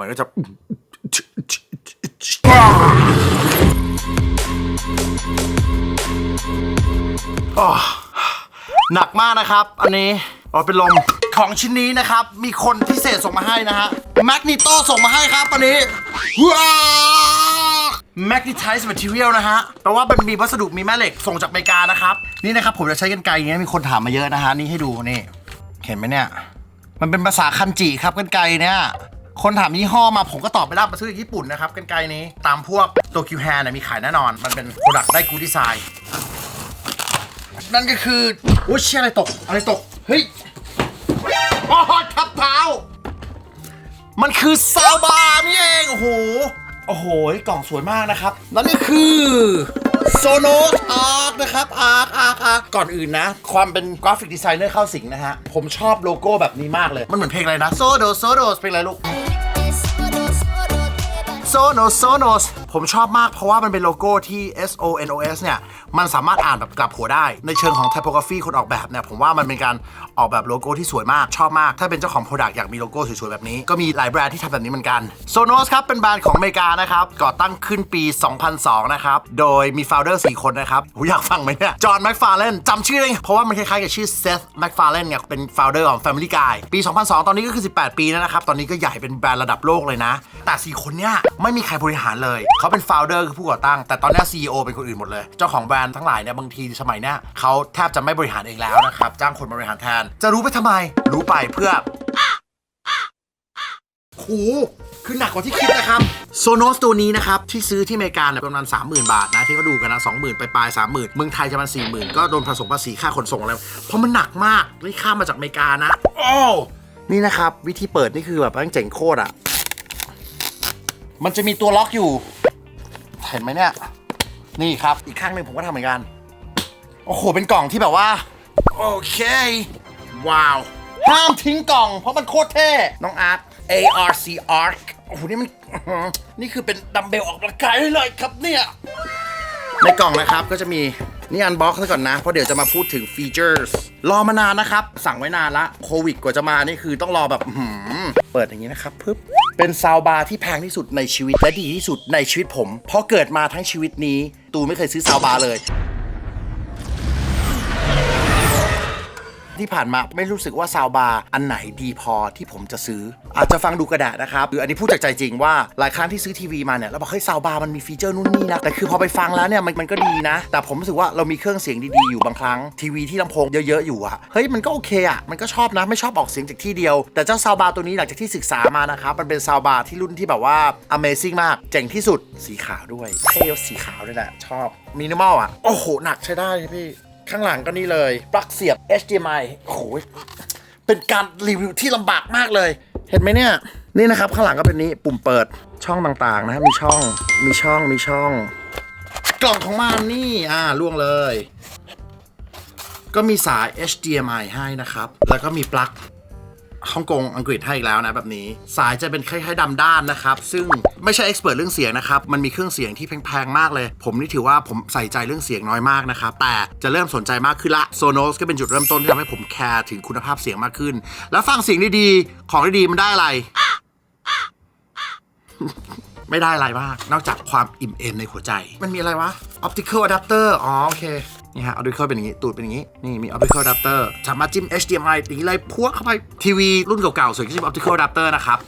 มันก็จะหนักมากนะครับ อันนี้อ๋อเป็นลมของชิ้นนี้นะครับ มีคนพิเศษส่งมาให้นะฮะแมกนิโตส่งมาให้ครับอันนี้ว้า magnetized material นะฮะแปลว่ามันมีวัสดุมีแม่เหล็กส่งจากอเมริกานะครับ นี่นะครับ ผมจะใช้กันไกรอย่างเงี้ยมีคนถามมาเยอะนะฮะ นี่ให้ดูนี่ เห็นไหมเนี่ย มันเป็นภาษาคันจิครับกันไกรเนี่ย คนถามยี่ห้อมาผมก็ตอบไปแล้วมาซื้อจากญี่ปุ่นนะครับกันไกลนี้ตามพวกโตคิวแฮร์เนี่ยมีขายแน่นอน มันเป็นโปรดักต์ได้กูดีไซน์นั่นก็คือโอ้ยเชี่ยอะไรตก อะไรตก เฮ้ยอ้ยทับเท้า มันคือซาวบาร์นี่เอง โอ้โห โอ้โห กล่องสวยมากนะครับ นั่นก็คือโซโนอาร์คนะครับอาร์คอาร์คอาร์คก่อนอื่นนะ ความเป็นกราฟิกดีไซเนอร์เข้าสิงนะฮะ ผมชอบโลโก้แบบนี้มากเลย มันเหมือนเพลงอะไรนะโซโดโซโดเพลงอะไรลูกโซโนโซโนส ผมชอบมากเพราะว่ามันเป็นโลโก้ที่ S O N O S เนี่ย มันสามารถอ่านแบบกลับหัวได้ ในเชิงของ typography คนออกแบบเนี่ย ผมว่ามันเป็นการออกแบบโลโก้ที่สวยมาก ชอบมาก ถ้าเป็นเจ้าของ Product อยากมีโลโก้สวยๆแบบนี้ ก็มีหลายแบรนด์ที่ทำแบบนี้เหมือนกัน Sonos ครับ เป็นแบรนด์ของอเมริกานะครับ ก่อตั้งขึ้นปี 2002 นะครับ โดยมี founder 4 คนนะครับอยากฟังไหมเนี่ย จอห์นแมคฟาร์เลนจำชื่อได้ไงเพราะว่ามันคล้ายๆกับชื่อ Seth MacFarlane เนี่ย เป็น founder ของ Family Guy ปี 2002 ตอนนี้ก็คือ 18 ปีแล้วนะครับ ตอนนี้ก็ใหญ่เป็นแบรนด์ระดับโลกเลยนะ แต่ 4 คนเนี่ยไม่มีใครบริหารเลยเขาเป็น founder คือผู้ก่อตั้ง แต่ตอนนี้ CEO เป็นคนอื่นหมดเลย เจ้าของแบรนด์ทั้งหลายเนี่ยบางทีสมัยเนี้ยเขาแทบจะไม่บริหารเองแล้วนะครับจ้างคนมาบริหารแทน จะรู้ไปทำไม รู้ไปเพื่อโหคือหนักกว่าที่คิดนะครับโซโนสตัวนี้นะครับ ที่ซื้อที่อเมริกาเนี่ยประมาณ 30,000 บาทนะ ที่เขาดูกันนะ20,000ไปปลายๆ30,000เมืองไทยจะมัน40,000ก็โดนผสมภาษีค่าขนส่งอะไร เพราะมันหนักมากนี่ข้ามมาจากอเมริกานะ โอ้นี่นะครับ วิธีเปิดนี่คือแบบแม่งเจ๋งโคตรอะ มันจะมีตัวล็อกอยู่ เห็นไหมเนี่ย นี่ครับ อีกข้างหนึ่งผมก็ทำเหมือนกัน โอ้โห เป็นกล่องที่แบบว่า โอเค ว้าว ห้ามทิ้งกล่อง เพราะมันโคตรเท่ น้องอาร์ค ARC ARC โอ้โห นี่มัน นี่คือเป็นดัมเบลออกกำลังกายเลยครับเนี่ย ในกล่องนะครับก็จะมีนี่อันบ็อกซ์ก่อนนะ เพราะเดี๋ยวจะมาพูดถึงฟีเจอร์สรอมานานนะครับ สั่งไว้นานละโควิดกว่าจะมานี่คือต้องรอแบบเปิดอย่างนี้นะครับปึ๊บ เป็นซาวบาร์ที่แพงที่สุดในชีวิตและดีที่สุดในชีวิตผม เพราะเกิดมาทั้งชีวิตนี้ ตูไม่เคยซื้อซาวบาร์เลย ที่ผ่านมาไม่รู้สึกว่าซาวบาร์อันไหนดีพอที่ผมจะซื้อ อาจจะฟังดูกระดาษนะครับคืออันนี้พูดจากใจจริงว่าหลายครั้งที่ซื้อทีวีมาเนี่ยเราบอกเฮ้ยซาวบาร์มันมีฟีเจอร์นู่นนี่นะแต่คือพอไปฟังแล้วเนี่ยมันมันก็ดีนะ แต่ผมรู้สึกว่าเรามีเครื่องเสียงดีๆอยู่บางครั้งทีวีที่ลำโพงเยอะๆอยู่อะเฮ้ยมันก็โอเคอะมันก็ชอบนะไม่ชอบออกเสียงจากที่เดียว แต่เจ้าซาวบาร์ตัวนี้หลังจากที่ศึกษามานะครับมันเป็นซาวบาร์ที่รุ่นที่แบบว่า Amazing มากเจ๋งที่สุดสีขาวด้วยเท่สีขาวด้วยแหละชอบมินิมอลอะโอ้โหหนักใช้ได้พี่ ข้างหลังก็นี่เลยปลั๊กเสียบ HDMI โอ้โหเป็นการรีวิวที่ลำบากมากเลย เห็นไหมเนี่ย นี่นะครับ ข้างหลังก็เป็นนี้ปุ่มเปิดช่องต่างๆนะฮะมีช่องมีช่องมีช่อง กล่องของมันนี่อ่าล่วงเลย ก็มีสาย HDMI ให้นะครับ แล้วก็มีปลั๊ก ฮ่องกงอังกฤษให้อีกแล้วนะแบบนี้ สายจะเป็นคล้ายๆดำด้านนะครับ ซึ่งไม่ใช่เอ็กซ์เพรสเรื่องเสียงนะครับ มันมีเครื่องเสียงที่แพงๆมากเลย ผมนี่ถือว่าผมใส่ใจเรื่องเสียงน้อยมากนะครับ แต่จะเริ่มสนใจมากขึ้นละ Sonos ก็เป็นจุดเริ่มต้นที่ทำให้ผมแคร์ถึงคุณภาพเสียงมากขึ้น แล้วฟังเสียงดีๆของดีๆมันได้อะไรไม่ได้อะไรมาก นอกจากความอิ่มเอมในหัวใจ มันมีอะไรวะ optical adapter อ๋อ โอเคนี่ฮะ optical เป็นอย่างนี้ ตูดเป็นอย่างนี้ นี่มี optical adapter สามารถจิ้ม HDMI อย่างนี้เลยพวกเข้าไปทีวีรุ่นเก่าๆส่วนที่จิ้ม optical adapter นะครับ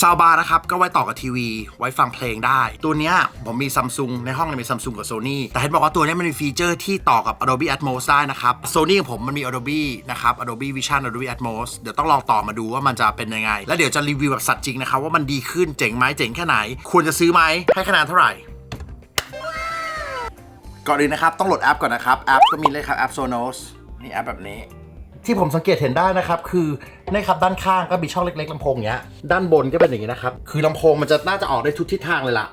ซาวบาร์นะครับ ก็ไว้ต่อกับทีวี ไว้ฟังเพลงได้ ตัวเนี้ยผมมีซัมซุงในห้องเนี่ยมีซัมซุงกับ Sony แต่เห็นบอกว่าตัวนี้มันมีฟีเจอร์ที่ต่อกับ Adobe Atmos ได้นะครับ Sony ของผมมันมี Adobe นะครับ Adobe Vision Adobe Atmos เดี๋ยวต้องลองต่อมาดูว่ามันจะเป็นยังไง แล้วเดี๋ยวจะรีวิวแบบสัตว์จริงนะครับว่ามันดีขึ้นเจ๋งไหมเจ๋งแค่ไหน ควรจะซื้อไหมให้คะแนนเท่าไหร่ ก่อนอื่นนะครับ ต้องโหลดแอปก่อนนะครับ แอปก็มีเลยครับ แอป Sonos นี่แอปแบบนี้ ที่ผมสังเกตเห็นได้นะครับ คือนี่ครับด้านข้างก็มีช่องเล็กๆลำโพงอย่างเงี้ย ด้านบนก็เป็นอย่างนี้นะครับ คือลำโพงมันจะน่าจะออกได้ทุกทิศทางเลยล่ะ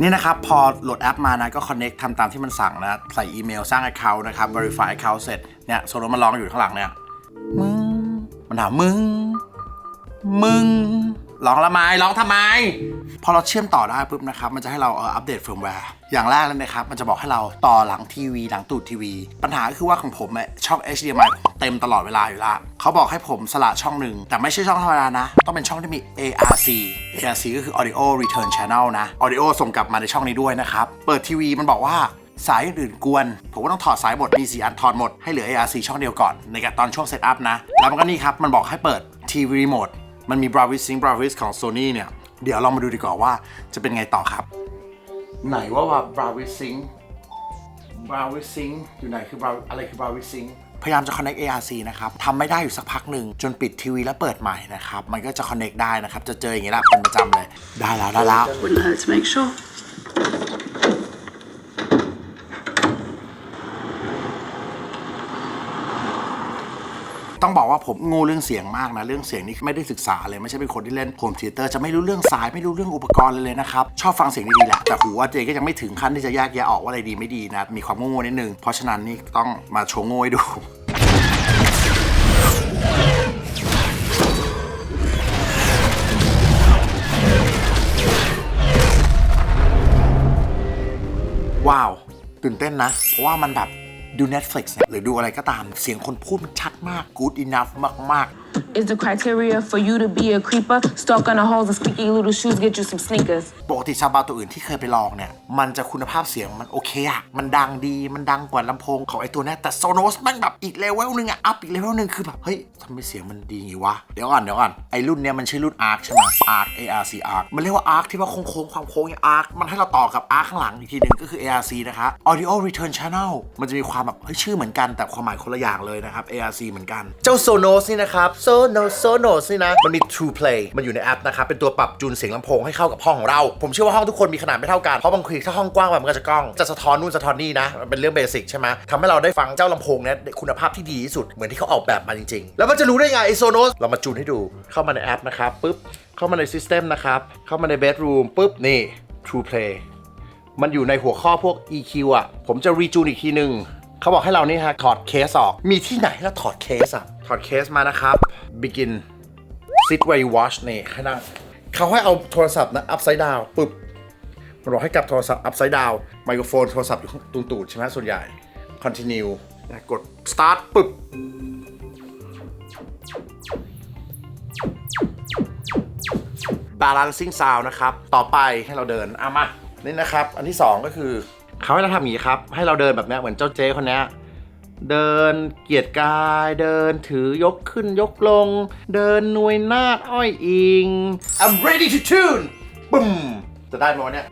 นี่นะครับ พอโหลดแอปมานะ ก็ connect ทำตามที่มันสั่งนะ ใส่อีเมลสร้าง account นะครับ verify account เสร็จ เนี่ยโซโลมันร้องอยู่ข้างหลังเนี่ย มึง มันถามมึง มึงร้องละไมร้องทำไม พอเราเชื่อมต่อได้ปุ๊บนะครับ มันจะให้เราเอ่ออัปเดตเฟิร์มแวร์ อย่างแรกเลยนะครับ มันจะบอกให้เราต่อหลังทีวี หลังตูดทีวี ปัญหาก็คือว่าของผมเอช่อง HDMI เต็มตลอดเวลาอยู่ล้วเขาบอกให้ผมสละช่องหนึ่ง แต่ไม่ใช่ช่องธรรมดานะ ต้องเป็นช่องที่มี ARC ARC ก็คือ Audio Return Channel นะ Audio ส่งกลับมาในช่องนี้ด้วยนะครับ เปิดทีวีมันบอกว่าสายอื่นกวน ผมก็ต้องถอดสายหมดมีสี่อันถอดหมดให้เหลือ ARC ช่องเดียวก่อนในการตอนช่วงเซตอัพนะ แล้วมันก็นี่ครับ มันบอกให้เปิดทีวีรีโมท มันมี Bravis Sync Bravis ของ Sony เนี่ย เดี๋ยวเรามาดูดีกว่าว่าจะเป็นไงต่อครับ ไหนว่าว่า Bravis Sync Bravis Sync อยู่ไหนคือ Brav อะไรคือ Bravis Sync พยายามจะ connect ARC นะครับ ทำไม่ได้อยู่สักพักหนึ่ง จนปิดทีวีแล้วเปิดใหม่นะครับ มันก็จะ connect ได้นะครับ จะเจออย่างนี้แหละเป็นประจำเลย ได้แล้วได้แล้ว Wouldn't hurt to make sure. ต้องบอก ว่าผมโงูเรื่องเสียงมากนะเรื่องเสียงนี่ไม่ได้ศึกษาเลยไม่ใช่เป็นคนที่เล่นโฮมเทเตอร์จะไม่รู้เรื่องสายไม่รู้เรื่องอุปกรณ์เลยเลยนะครับชอบฟังเสียงดีๆแหละแต่หูว่าเจก็ยังไม่ถึงขั้นที่จะแยกแยะออกว่าอะไรดีไม่ดีนะมีความโง่ๆนิดนึงเพราะฉะนั้นนี่ต้องมาโชว์โง่ให้ดูว้าว ตื่นเต้นนะ เพราะว่ามันแบบ ดู Netflix เนี่ยหรือดูอะไรก็ตาม เสียงคนพูดมันชัดมาก good enough มาก ๆ Is the criteria for you to be a creeper? Stalk on the halls and squeaky little shoes, get you some sneakers. ปกติซาวบาร์ตัวอื่นที่เคยไปลองเนี่ย มันจะคุณภาพเสียงมันโอเคอะมันดังดีมันดังกว่าลำโพงของไอตัวเนี้ยแต่โซโนสมันแบบอีกเลเวลหนึงอะอัพอีกเลเวลหนึงคือแบบ เฮ้ยทำไมเสียงมันดีอย่างงี้วะ เดี๋ยวก่อนเดี๋ยวก่อนไอรุ่นเนี้ยมันชื่อรุ่น ARC ใช่ไหม ARC ARC ARC มันเรียกว่า ARC ที่ว่าโค้งๆความโค้งอย่าง ARC มันให้เราต่อกับ ARC ข้างหลังอีกทีหนึ่งก็คือ ARC นะคะ Audio Return Channel มันจะมีความแบบเฮ้ยชื่อเหมือนกันแต่ความหมายคนละอย่างเลยนะครับ ARC เหมือนกัน เจ้า Sonos นี่นะครับ Sonos Sonos นี่นะ มันมี True Play มันอยู่ในแอปนะครับ เป็นตัวปรับจูนเสียงลำโพงให้เข้ากับห้องของเรา ผมเชื่อว่าห้องทุกคนมีขนาดไม่เท่ากัน เพราะบางทีถ้าห้องกว้างไปมันก็จะกล้อง จะสะท้อนนู่นสะท้อนนี่นะ มันเป็นเรื่องเบสิกใช่ไหมทำให้เราได้ฟังเจ้าลำโพงเนี้ยคุณภาพที่ดีที่สุด เหมือนที่เขาออกแบบมาจริงๆ แล้วมันจะรู้ได้ไงไอโซโนสเรามาจูนให้ดู เข้ามาในแอปนะครับปุ๊บ เข้ามาใน System นะครับ เข้ามาใน Bedroom ปุ๊บนี่ True Play มันอยู่ในหัวข้อพวก EQ อะ ผมจะรีจูนอีกทีหนึ่งเขาบอกให้เรานี่ฮะถอดเคสออก มีที่ไหนแล้วถอดเคสอะ ถอดเคสมานะครับ begin sit where you watch นี่ให้นั่งเขาให้เอาโทรศัพท์นะ upside down ปึ๊บมันบอกให้กลับโทรศัพท์ upside down ไมโครโฟนโทรศัพท์อยู่ตรงตูดใช่ไหมส่วนใหญ่ continue นะกด start ปึ๊บ balancing sound นะครับ ต่อไปให้เราเดิน อะมา นี่นะครับ อันที่ 2 ก็คือ เขาให้เราทำอย่างนี้ครับ ให้เราเดินแบบเนี้ยเหมือนเจ้าเจ๊คนนี้ เดินเกียรติกาย เดินถือยกขึ้นยกลง เดินนวยนาดอ้อยอิง I'm ready to tune ปึ้มจะได้ไหมวะเนี่ย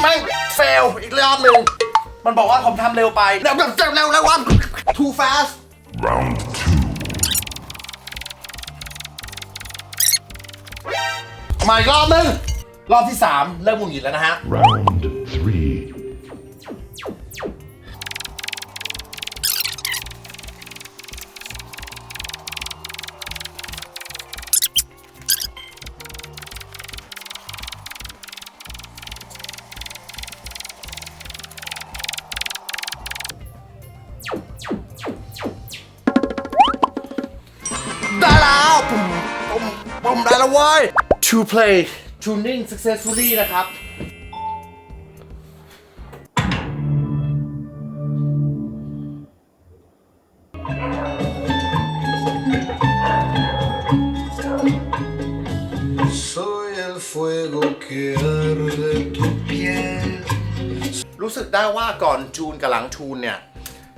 ไม่เฟลอีกรอบหนึ่ง มันบอกว่าผมทำเร็วไปเร็วเร็วเร็วเร็วเร็ววัน too fast Round two. มาอีกรอบหนึง รอบที่ 3 เริ่มหงุดหงิดแล้วนะฮะ Round ปุ่มได้แล้วเว้ย to play tuning successfully นะครับรู้สึกได้ว่าก่อนจูนกับหลังจูนเนี่ย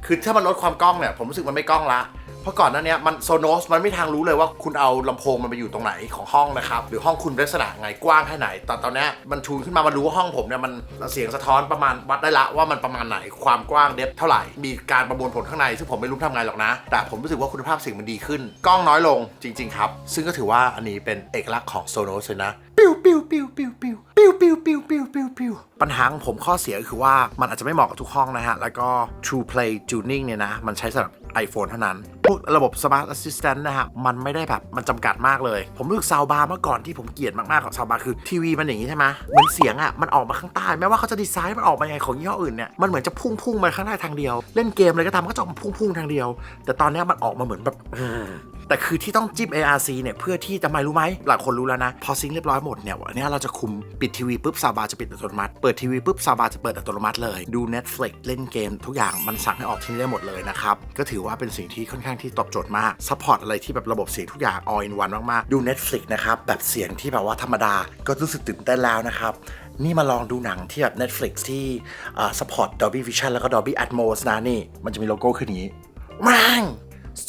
คือถ้ามันลดความกล้องเนี่ย ผมรู้สึกมันไม่กล้องละ เพราะก่อนหนั้นเนี้ยมันโซโนสมันไม่ทางรู้เลยว่าคุณเอาลำโพงมันไปอยู่ตรงไหนของห้องนะครับ หรือห้องคุณลักษณะไงกว้างแค่ไหนแต่ตอนเนี้ยมันทูนขึ้นมามันรู้ว่าห้องผมเนี่ยมันเสียงสะท้อนประมาณวัดได้ละว่ามันประมาณไหนความกว้างเดฟเท่าไหร่ มีการประมวลผลข้างใน ซึ่งผมไม่รู้ทำไงหรอกนะ แต่ผมรู้สึกว่าคุณภาพเสียงมันดีขึ้น กล้องน้อยลงจริง ๆ ครับ ซึ่งก็ถือว่าอันนี้เป็นเอกลักษณ์ของโซโนสเลยนะปิ้วปิ้วปิ้วปิ้วปิ้วปิ้วปิ้วปิ้วปิ้วปิ้วปิ้วปัญหาของผมข้อเสียก็คือว่ามันอาจจะไม่เหมาะกับทุกห้องนะฮะแล้วก็ True Play Tuning เนี่ยนะมันใช้สำหรับ iPhone เท่านั้นพวกระบบ Smart Assistant นะฮะ มันไม่ได้แบบมันจำกัดมากเลย ผมรู้สึกซาวบาร์เมื่อก่อนที่ผมเกลียดมากๆของซาวบาร์คือทีวีมันอย่างนี้ใช่ไหมเหมือนเสียงอะมันออกมาข้างใต้แม้ว่าเขาจะดีไซน์มันออกมายังไงของยี่ห้ออื่นเนี่ยมันเหมือนจะพุ่งพุ่งมาข้างใต้ทางเดียว เล่นเกมอะไรก็ตามมันก็จะออกมาพุ่งพุ่งทางเดียว แต่ตอนเนี้ยมันออกมาเหมือนแบบ แต่คือที่ต้องจิ้ม ARC เนี่ยเพื่อที่จะไม่รู้ไหมหลายคนรู้แล้วนะ พอซิงค์เรียบร้อยหมดเนี่ยวันนี้เราจะคุมปิดทีวีปุ๊บซาวบาร์จะปิดอัตโนมัติ เปิดทีวีปุ๊บซาวบาร์จะเปิดอัตโนมัติเลย ดู Netflix เล่นเกม ทุกอย่างมันสั่งให้ออกที่นี่ได้หมดเลยนะครับ ก็ถือว่าเป็นสิ่งที่ค่อนข้างที่ตอบโจทย์มากซัพพอร์ตอะไรที่แบบระบบเสียงทุกอย่าง all in one มากๆ ดู Netflix นะครับ แบบเสียงที่แบบว่าธรรมดาก็รู้สึกตื่นเต้นแล้วนะครับนี่มาลองดูหนังที่แบบ Netflix ที่ support Dolby Vision แล้วก็ Dolby Atmos นะนี่ มันจะมีโลโก้ขึ้นอย่างนี้ม่ง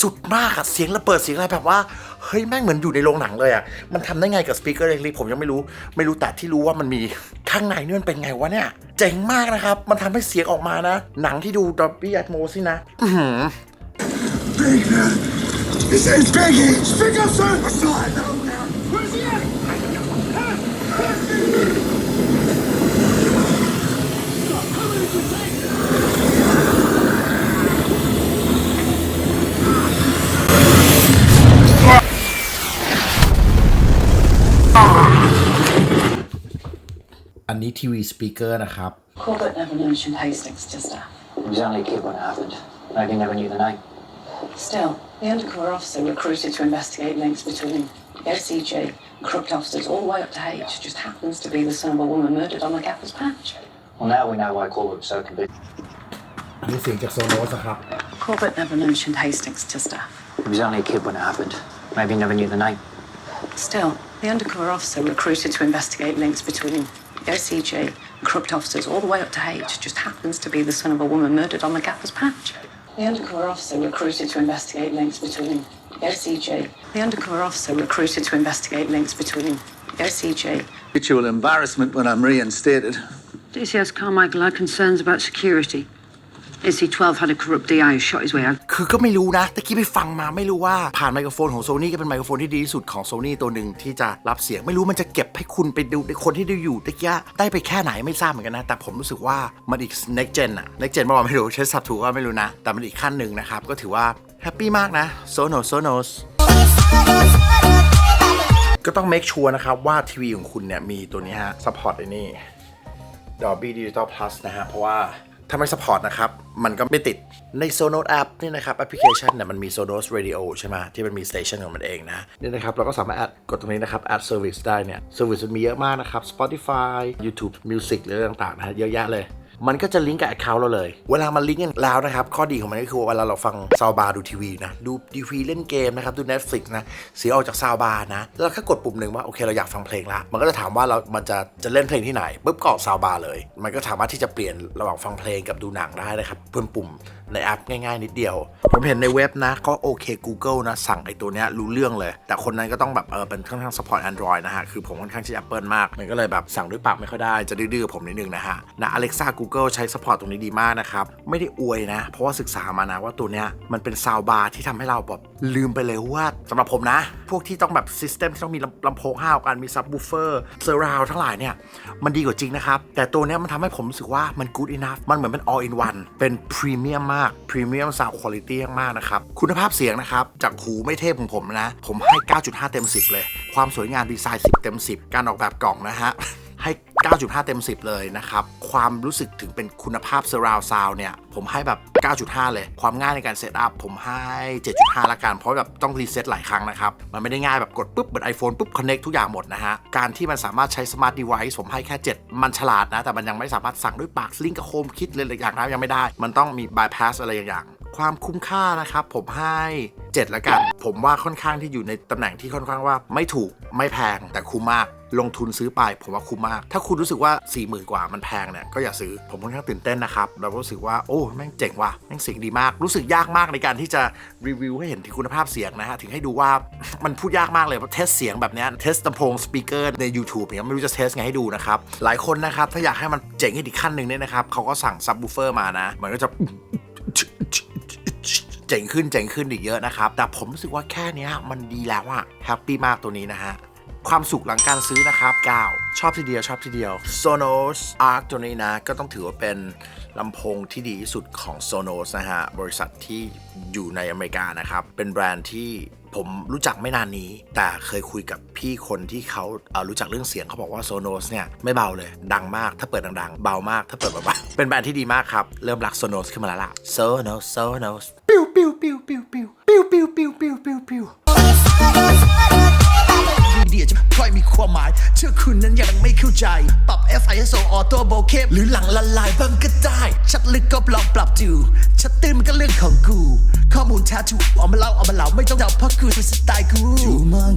สุดมากอะเสียงระเบิดเสียงอะไรแบบว่า เฮ้ย แม่งเหมือนอยู่ในโรงหนังเลยอะมันทำได้ไงกับสปีกเกอร์เล็กๆผมยังไม่รู้ ไม่รู้แต่ที่รู้ว่ามันมีข้างในนี่มันเป็นไงวะเนี่ย เจ๋งมากนะครับ มันทำให้เสียงออกมานะ หนังที่ดู Dolby Atmos นี่นะ Big man. His name's Biggie. Speak up, sir. What's the matter? Where's he at? Hastings อันนี้ทีวีสปีกเกอร์นะครับ Corbett never mentioned Hastings to staff. He was only a kid when it happened. Maybe never knew the name. Still, the undercover officer recruited to investigate links between the OCG and corrupt officers all the way up to H just happens to be the son of a woman murdered on the Gaffer's Patch. Well, now we know why Corbett was so convinced. You think that's all knows that Corbett never mentioned Hastings to staff. He was only a kid when it happened. Maybe he never knew the name. Still, the undercover officer recruited to investigate links between the OCG and corrupt officers all the way up to H just happens to be the son of a woman murdered on the Gaffer's Patch. The undercover officer recruited to investigate links between the OCG. The undercover officer recruited to investigate links between the OCG Mutual embarrassment when I'm reinstated. DCS Carmichael had concerns about security. AC-12 had a corrupt DI who shot his way out. คือก็ไม่รู้นะตะกี้ไปฟังมาไม่รู้ว่าผ่านไมโครโฟนของโซนี่ก็เป็นไมโครโฟนที่ดีที่สุดของโซนี่ตัวหนึ่งที่จะรับเสียงไม่รู้มันจะเก็บให้คุณไปดูในคนที่ดูอยู่ตะกี้ได้ไปแค่ไหนไม่ทราบเหมือนกันนะ แต่ผมรู้สึกว่ามันอีก next gen อะ next gen บอกไม่รู้ใช้สับถูกว่าไม่รู้นะ แต่มันอีกขั้นหนึ่งนะครับ ก็ถือว่าแฮปปี้มากนะ Sonos Sonos ก็ต้อง make sure นะครับว่าทีวีของคุณเนี่ยมีตัวนี้ฮะ support ไอ้นี่ Dolby Digital Plus นะฮะเพราะว่า ถ้าไม่สปอร์ตนะครับ มันก็ไม่ติดใน Sonos App นี่นะครับแอปพลิเคชันเนี่ยมันมี Sonos Radio ใช่ไหมที่มันมี station ของมันเองนะนี่นะครับเราก็สามารถแอดกดตรงนี้นะครับ add service ได้เนี่ย service มันมีเยอะมากนะครับ Spotify YouTube Music หรืออะไรต่างๆนะฮะเยอะแยะเลย มันก็จะลิงก์กับ account เราเลย เวลามันลิงก์กันแล้วนะครับ ข้อดีของมันก็คือว่าเวลาเราฟังซาวบาร์ดูทีวีนะ ดูทีวีเล่นเกมนะครับ ดู Netflix นะ เสียงออกจากซาวบาร์นะ แล้วแค่กดปุ่มหนึ่งว่าโอเคเราอยากฟังเพลงละ มันก็จะถามว่าเรา มันจะจะเล่นเพลงที่ไหนปุ๊บก็ออกซาวบาร์เลย มันก็สามารถที่จะเปลี่ยนระหว่างฟังเพลงกับดูหนังได้นะครับ เพิ่มปุ่มในแอปง่ายๆนิดเดียว ผมเห็นในเว็บนะก็โอเค Google นะ สั่งไอ้ตัวเนี้ยรู้เรื่องเลย แต่คนนั้นก็ต้องแบบเออเป็นค่อนข้าง support Android นะฮะ คือผมค่อนข้างที่ Apple มาก มันก็เลยแบบสั่งด้วยปากไม่ค่อยได้ จะดื้อๆผมนิดนึงนะฮะ นะ Alexa Google ใช้ support ตรงนี้ดีมากนะครับ ไม่ได้อวยนะ เพราะว่าศึกษามานะว่าตัวเนี้ยมันเป็นซาวบาร์ที่ทำให้เราแบบลืมไปเลยว่าสำหรับผมนะ พวกที่ต้องแบบ system ที่ต้องมีลำโพงห้าวกันมี subwoofer surround ทั้งหลายเนี่ยมันดีกว่าจริงนะครับ แต่ตัวเนี้ยมันทำให้ผมรู้สึกว่ามัน good enough มันเหมือนเป็น all in one เป็น premium มมาก premium sound quality มากนะครับคุณภาพเสียงนะครับจากหูไม่เทพของผมนะ ผมให้ 9.5 เต็ม 10 เลย ความสวยงามดีไซน์ 10 เต็ม 10 การออกแบบกล่องนะฮะ ให้ 9.5 เต็ม 10 เลยนะครับ ความรู้สึกถึงเป็นคุณภาพ surround sound เนี่ย ผมให้แบบ 9.5 เลย ความง่ายในการเซตอัพผมให้ 7.5 ละกัน เพราะแบบต้องรีเซ็ตหลายครั้งนะครับ มันไม่ได้ง่ายแบบกดปุ๊บเหมือน iPhone ปุ๊บ connect ทุกอย่างหมดนะฮะ การที่มันสามารถใช้ smart device ผมให้แค่ 7 มันฉลาดนะ แต่มันยังไม่สามารถสั่งด้วยปากลิงก์กับโฮมคิดเลยอย่างนะยังไม่ได้ มันต้องมี bypass อะไรอย่างๆความคุ้มค่านะครับผมให้ 7ละกัน ผมว่าค่อนข้างที่อยู่ในตำแหน่งที่ค่อนข้างว่าไม่ถูกไม่แพงแต่คุ้มมากลงทุนซื้อไปผมว่าคุ้มมาก ถ้าคุณรู้สึกว่า 4 0,000 กว่ามันแพงเนี่ยก็อย่าซื้อ ผมค่อนข้างตื่นเต้นนะครับแล้วรู้สึกว่า โอ้แม่งเจ๋งว่ะแม่งเสียงดีมาก รู้สึกยากมากในการที่จะรีวิวให้เห็นถึงคุณภาพเสียงนะฮะ ถึงให้ดูว่ามันพูดยากมากเลยเพราะเทสเสียงแบบนี้เทสลำโพงสปีกเกอร์ใน YouTube เนี่ยไม่รู้จะเทสไงให้ดูนะครับ หลายคนนะครับถ้าอยากให้มันเจ๋งอีกขั้นหนึ่งเนี่ยนะครับเขาก็สั่งซับ w ูเฟอร์มานะ มันก็จะ จ๋งขึ้นเจ๋งขึ้นอีกเยอะนะครับ แต่ผมรู้สึกว่าแค่นี้มันดีแล้วอะแฮปปี้มากตัวนี้นะฮะความสุขหลังการซื้อนะครับ 9 ชอบทีเดียวชอบทีเดียว Sonos Arc ตัวนี้นะ ก็ต้องถือว่าเป็นลำโพงที่ดีที่สุดของ Sonos นะฮะ บริษัทที่อยู่ในอเมริกานะครับ เป็นแบรนด์ที่ ผมรู้จักไม่นานนี้ แต่เคยคุยกับพี่คนที่เขาเอ่อรู้จักเรื่องเสียงเขาบอกว่า Sonos เนี่ยไม่เบาเลย ดังมากถ้าเปิดดังๆ เบามากถ้าเปิดเบาๆเป็นแบรนด์ที่ดีมากครับ เริ่มรัก Sonos ขึ้นมาแล้วล่ะ Sonos Sonos ปิ้วปิ้วปิ้วปิ้วปิ้วปิ้วปิ้วปิ้วปิ้วปิ้วปิ้วเดียจะค่อยมีความหมาย เชื่อคุณนั้นยังไม่เข้าใจ ปรับ FISO ออโต้โบเคหรือหลังละลายบ้างก็ได้ ชัดลึกก็ลองปรับดู ชัดตื้นมันก็เรื่องของกู ข้อมูลแท้ถูกเอามาเล่าเอามาเล่าไม่ต้องเดาเพราะกูคือสไตล์กูดูมัง